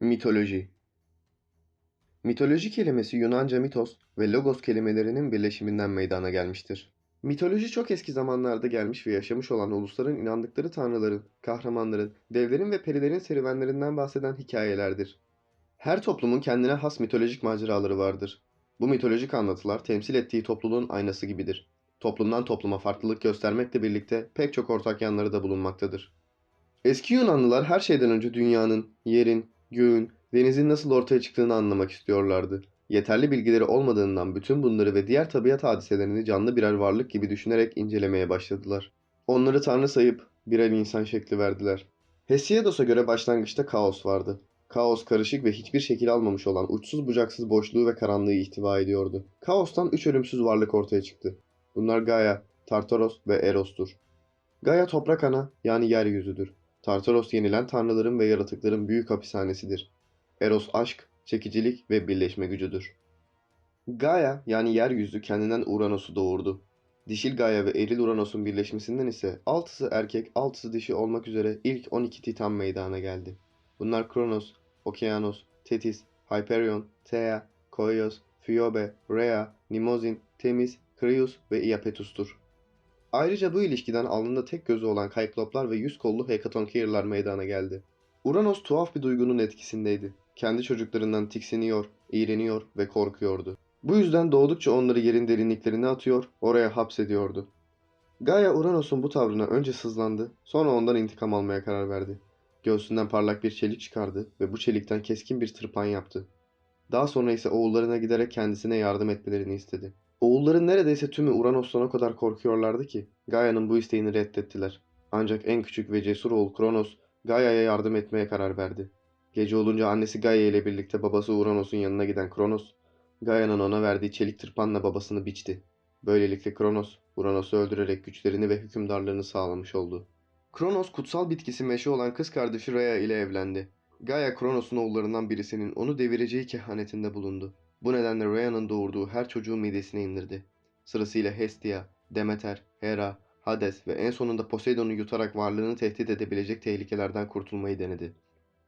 Mitoloji Mitoloji kelimesi Yunanca mitos ve logos kelimelerinin birleşiminden meydana gelmiştir. Mitoloji çok eski zamanlarda gelmiş ve yaşamış olan ulusların inandıkları tanrıların, kahramanların, devlerin ve perilerin serüvenlerinden bahseden hikayelerdir. Her toplumun kendine has mitolojik maceraları vardır. Bu mitolojik anlatılar temsil ettiği topluluğun aynası gibidir. Toplumdan topluma farklılık göstermekle birlikte pek çok ortak yanları da bulunmaktadır. Eski Yunanlılar her şeyden önce dünyanın, yerin, göğün, denizin nasıl ortaya çıktığını anlamak istiyorlardı. Yeterli bilgileri olmadığından bütün bunları ve diğer tabiat hadiselerini canlı birer varlık gibi düşünerek incelemeye başladılar. Onları tanrı sayıp birer insan şekli verdiler. Hesiodos'a göre başlangıçta kaos vardı. Kaos karışık ve hiçbir şekil almamış olan uçsuz bucaksız boşluğu ve karanlığı ihtiva ediyordu. Kaostan üç ölümsüz varlık ortaya çıktı. Bunlar Gaia, Tartaros ve Eros'tur. Gaia toprak ana yani yeryüzüdür. Tartaros yenilen tanrıların ve yaratıkların büyük hapishanesidir. Eros aşk, çekicilik ve birleşme gücüdür. Gaia yani yeryüzü kendinden Uranos'u doğurdu. Dişil Gaia ve eril Uranos'un birleşmesinden ise altısı erkek, altısı dişi olmak üzere ilk 12 titan meydana geldi. Bunlar Kronos, Okeanos, Tetis, Hyperion, Thea, Koios, Phoebe, Rhea, Nimozin, Temis, Krius ve Iapetus'tur. Ayrıca bu ilişkiden alnında tek gözü olan Kaykloplar ve yüz kollu Hekatonkeir'lar meydana geldi. Uranos tuhaf bir duygunun etkisindeydi. Kendi çocuklarından tiksiniyor, iğreniyor ve korkuyordu. Bu yüzden doğdukça onları yerin derinliklerine atıyor, oraya hapsediyordu. Gaia Uranos'un bu tavrına önce sızlandı, sonra ondan intikam almaya karar verdi. Göğsünden parlak bir çelik çıkardı ve bu çelikten keskin bir tırpan yaptı. Daha sonra ise oğullarına giderek kendisine yardım etmelerini istedi. Oğulların neredeyse tümü Uranos'tan o kadar korkuyorlardı ki Gaia'nın bu isteğini reddettiler. Ancak en küçük ve cesur oğul Kronos Gaia'ya yardım etmeye karar verdi. Gece olunca annesi Gaia ile birlikte babası Uranos'un yanına giden Kronos, Gaia'nın ona verdiği çelik tırpanla babasını biçti. Böylelikle Kronos, Uranos'u öldürerek güçlerini ve hükümdarlığını sağlamış oldu. Kronos kutsal bitkisi meşe olan kız kardeşi Rhea ile evlendi. Gaia Kronos'un oğullarından birisinin onu devireceği kehanetinde bulundu. Bu nedenle Rhea'nın doğurduğu her çocuğu midesine indirdi. Sırasıyla Hestia, Demeter, Hera, Hades ve en sonunda Poseidon'u yutarak varlığını tehdit edebilecek tehlikelerden kurtulmayı denedi.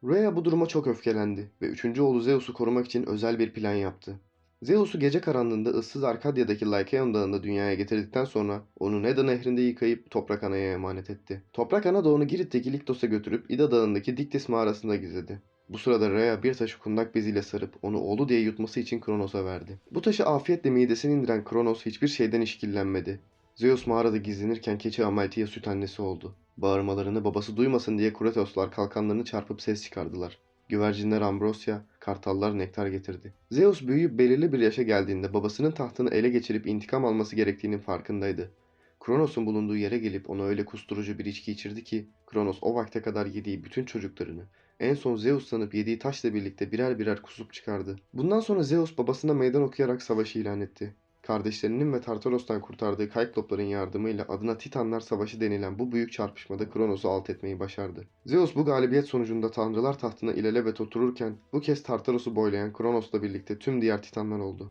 Rhea bu duruma çok öfkelendi ve üçüncü oğlu Zeus'u korumak için özel bir plan yaptı. Zeus'u gece karanlığında ıssız Arkadya'daki Lycaon dağında dünyaya getirdikten sonra onu Neda nehrinde yıkayıp Toprak Ana'ya emanet etti. Toprak Ana da onu Girit'teki Liktos'a götürüp İda dağındaki Diktis mağarasında gizledi. Bu sırada Rhea bir taşı kundak beziyle sarıp onu oğlu diye yutması için Kronos'a verdi. Bu taşı afiyetle midesine indiren Kronos hiçbir şeyden işkillenmedi. Zeus mağarada gizlenirken keçi Amalthea süt annesi oldu. Bağırmalarını babası duymasın diye Kuretoslar kalkanlarını çarpıp ses çıkardılar. Güvercinler Ambrosia, kartallar nektar getirdi. Zeus büyüyüp belirli bir yaşa geldiğinde babasının tahtını ele geçirip intikam alması gerektiğinin farkındaydı. Kronos'un bulunduğu yere gelip ona öyle kusturucu bir içki içirdi ki Kronos o vakte kadar yediği bütün çocuklarını en son Zeus sanıp yediği taşla birlikte birer birer kusup çıkardı. Bundan sonra Zeus babasına meydan okuyarak savaşı ilan etti. Kardeşlerinin ve Tartaros'tan kurtardığı Kayklopların yardımıyla adına Titanlar Savaşı denilen bu büyük çarpışmada Kronos'u alt etmeyi başardı. Zeus bu galibiyet sonucunda Tanrılar tahtına ilelebet otururken bu kez Tartaros'u boylayan Kronos'la birlikte tüm diğer Titanlar oldu.